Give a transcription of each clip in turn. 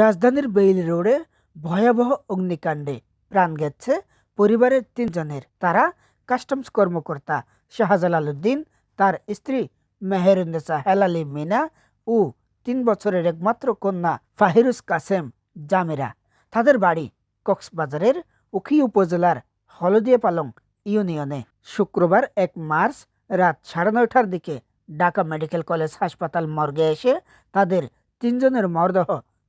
রাজধানীর বেইল রোডে ভয়াবহ অগ্নিকাণ্ডে প্রাণ গেছে পরিবারের তিনজনের। তারা কাস্টমস কর্মকর্তা শাহজালাল উদ্দিন তার স্ত্রী মেহেরুন্নেসা হেলালি মিনা ও তিন বছরের একমাত্র কন্যা ফাহিরুস কাসেম জামিরা। তাদের বাড়ি কক্সবাজারের উখি উপজেলার হলদিয়া পালং ইউনিয়নে। শুক্রবার এক মার্চ রাত সাড়ে নয়টার দিকে ঢাকা মেডিকেল কলেজ হাসপাতাল মর্গে এসে তাদের তিনজনের মরদেহ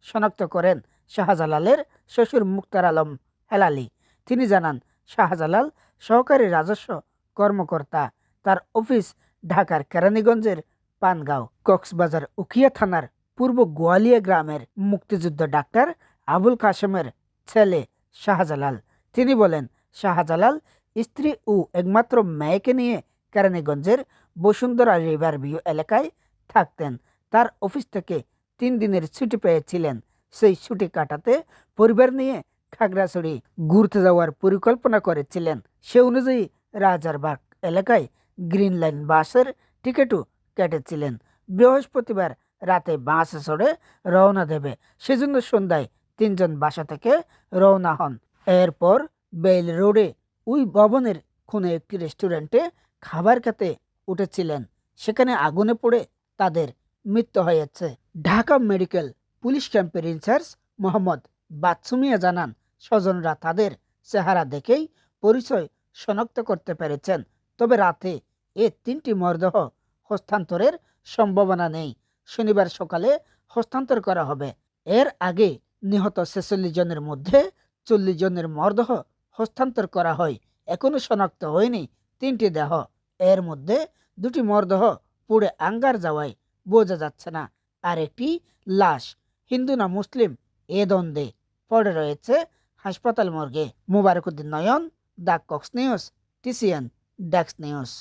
শনাক্ত করেন শাহজালালের শ্বশুর মুক্তার আলম হেলালি। তিনি জানান, শাহজালাল সহকারী রাজস্ব কর্মকর্তা। তার অফিস ঢাকার কেরানীগঞ্জের পানগাঁও। কক্সবাজার উখিয়া থানার পূর্ব গোয়ালিয়া গ্রামের মুক্তিযুদ্ধ ডাক্তার আবুল কাশেমের ছেলে শাহজালাল। তিনি বলেন, শাহজালাল স্ত্রী ও একমাত্র মেয়েকে নিয়ে কেরানীগঞ্জের বসুন্ধরা রিভার ভিউ এলাকায় থাকতেন। তার অফিস থেকে তিন দিনের ছুটি পেয়েছিলেন। সেই ছুটি কাটাতে পরিবার নিয়ে খাগড়াছড়ি ঘুরতে যাওয়ার পরিকল্পনা করেছিলেন। সে অনুযায়ী রাজারবাগ এলাকায় গ্রিন লাইন বাসের টিকিটও কেটেছিলেন। বৃহস্পতিবার রাতে বাসে চড়ে রওনা দেবে। সেজন্য সন্ধ্যায় তিনজন বাসা থেকে রওনা হন। এরপর বেইল রোডে ওই ভবনের কোনো একটি রেস্টুরেন্টে খাবার খেতে উঠেছিলেন। সেখানে আগুনে পড়ে তাদের মৃত্যু হয়েছে। ঢাকা মেডিকেল পুলিশ ক্যাম্পের ইনচার্জ মোহাম্মদ বাৎসুমিয়া জানান, স্বজনরা তাদের চেহারা দেখেই পরিচয় শনাক্ত করতে পেরেছেন। তবে রাতে এ তিনটি মরদেহ হস্তান্তরের সম্ভাবনা নেই। শনিবার সকালে হস্তান্তর করা হবে। এর আগে নিহত ছেচল্লিশ জনের মধ্যে চল্লিশ জনের মরদেহ হস্তান্তর করা হয়। এখনও শনাক্ত হয়নি তিনটি দেহ। এর মধ্যে দুটি মরদেহ পুড়ে আঙ্গার যাওয়ায় বোঝা যাচ্ছে না। আর একটি লাশ, হিন্দু না মুসলিম, এ দ্বন্দ্বে পড়ে রয়েছে হাসপাতাল মর্গে। Mubarakuddin Nayan, the Cox news, TCN, desks news.